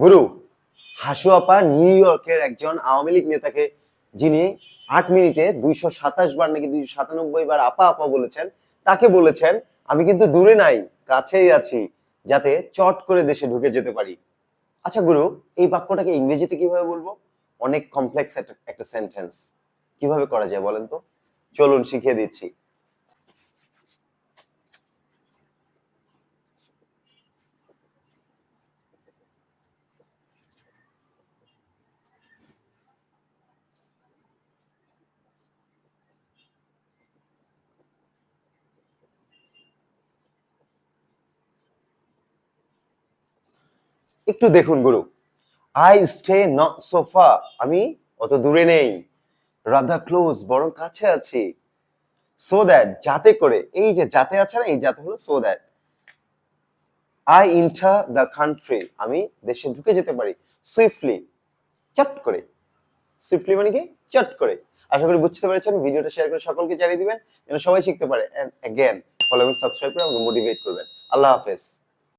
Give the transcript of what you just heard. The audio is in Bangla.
গুরু হাসু আপা নিউ ইয়র্কের একজন আওয়ামী লীগ নেতাকে যিনি আট মিনিটে দুইশো সাতাশ বার নাকি দুইশো সাতানব্বই বার আপা আপা বলেছেন, তাকে বলেছেন, আমি কিন্তু দূরে নাই, কাছেই আছি, যাতে চট করে দেশে ঢুকে যেতে পারি। আচ্ছা গুরু, এই বাক্যটাকে ইংরেজিতে কীভাবে বলব? অনেক কমপ্লেক্স একটা একটা সেন্টেন্স কীভাবে করা যায় বলেন তো? চলুন শিখিয়ে দিচ্ছি। একটু দেখুন গুরু। আই স্টে নট সোফা আমি অত দূরে নেই। রাধা ক্লোজ বরং কাছে আছি। সো দ্যাট যাতে করে। এই যে যাতে আছে না, এই যাতে হলো so that I enter the country আমি দেশে ঢুকে যেতে পারি। সুইফটলি চট করে। সুইফটলি মানে কি? চট করে। আশা করি বুঝতে পেরেছেন। ভিডিওটা শেয়ার করে সকলকে জানিয়ে দিবেন, যেন সবাই শিখতে পারে। এন্ড অ্যাগেন ফলো এবং সাবস্ক্রাইব করে আমাকে মোটিভেট করবেন। আল্লাহ হাফেজ।